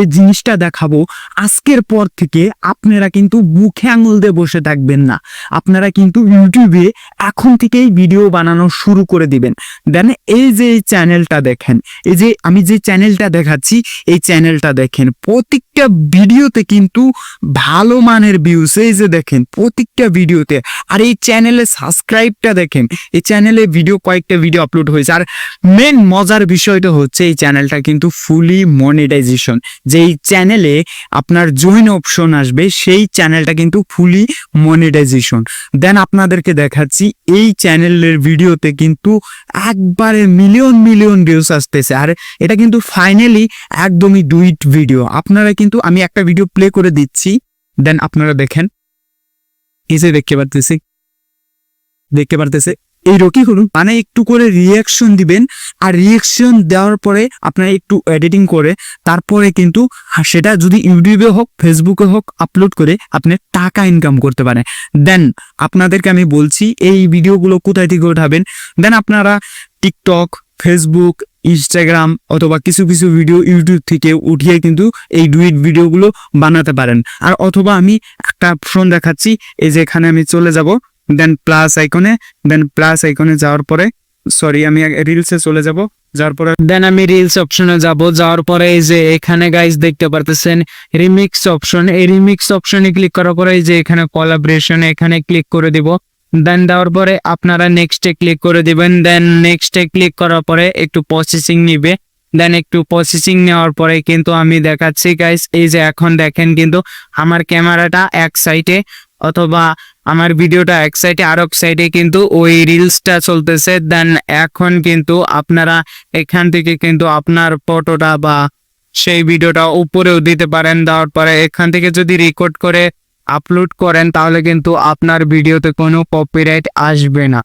এই জিনিসটা দেখাবো। আজকের পর থেকে আপনারা কিন্তু মুখে আঙুল দিয়ে বসে থাকবেন না। আপনারা কিন্তু ইউটিউবে এখন থেকেই ভিডিও বানানো শুরু করে দিবেন। দেন এই যে চ্যানেলটা দেখেন, এই যে আমি যে চ্যানেলটা দেখাচ্ছি, এই চ্যানেলটা দেখেন প্রত্যেকটা ভিডিওতে কিন্তু ভালো মানের ভিউস এই যে দেখেন, প্রত্যেকটা ভিডিওতে। আর এই চ্যানেলে সাবস্ক্রাইবটা দেখেন, এই চ্যানেলে ভিডিও কয়েকটা ভিডিও আপলোড হয়েছে। আর মেন মজার বিষয়টা হচ্ছে, এই চ্যানেলটা কিন্তু ফুলি মনিটাইজেশন যেই চ্যানেলে আপনার জয়েন অপশন আসবে, সেই চ্যানেলটা কিন্তু ফুলি মনিটাইজেশন দেন আপনাদেরকে দেখাচ্ছি, এই চ্যানেলের ভিডিওতে কিন্তু একবারে মিলিয়ন মিলিয়ন ভিউস আসতেছে। আর এটা কিন্তু ফাইনালি একদমই ডুইট ভিডিও আপনারা কিন্তু আমি একটা ভিডিও প্লে করে দিচ্ছি দেন আপনারা দেখেন। এই যে দেখতে পারতেছি, দেখতে পারতেছে। এই রকি হলুন মানে একটু করে রিয়াকশন দিবেন, আর রিয়াকশন দেওয়ার পরে আপনারা একটু এডিটিং করে, তারপরে কিন্তু সেটা যদি ইউটিউবে হোক ফেসবুকে হোক আপলোড করে আপনি টাকা ইনকাম করতে পারেন। দেন আপনাদেরকে আমি বলছি, এই ভিডিওগুলো কোথায় থেকে উঠাবেন দেন আপনারা টিকটক ফেসবুক ইনস্টাগ্রাম অথবা কিছু কিছু ভিডিও ইউটিউব থেকে উঠিয়ে কিন্তু এই ডুইট ভিডিওগুলো বানাতে পারেন। আর অথবা আমি একটা অপশন দেখাচ্ছি, এই যে এখানে আমি চলে যাব দেন প্লাস আইকনে দেন প্লাস আইকনে যাওয়ার পরে সরি আমি রিলসে চলে যাব, যাওয়ার পরে দেন আমি রিলস অপশনে যাব, যাওয়ার পরে এই যে এখানে গাইস দেখতে পারতেছেন রিমিক্স অপশন এই রিমিক্স অপশনে ক্লিক করার পরে এই যে এখানে কোলাবরেশন এখানে ক্লিক করে দিব। দেন দেওয়ার পরে আপনারা নেক্সটে ক্লিক করে দিবেন। দেন নেক্সটে ক্লিক করার পরে একটু প্রসেসিং নিবে। দেন একটু প্রসেসিং নেওয়ার পরে কিন্তু আমি দেখাচ্ছি গাইস এই যে এখন দেখেন কিন্তু আমার ক্যামেরাটা এক সাইডে অথবা আমার ভিডিওটা এক সাইডে আর এক সাইডে কিন্তু ওই রিলসটা চলতেছে। দেন এখন কিন্তু আপনারা এখান থেকে কিন্তু আপনার ফটোটা বা সেই ভিডিওটা উপরেও দিতে পারেন। দেওয়ার পরে এখান থেকে যদি রেকর্ড করে আপলোড করেন তাহলে কিন্তু আপনার ভিডিওতে কোনো কপিরাইট আসবে না।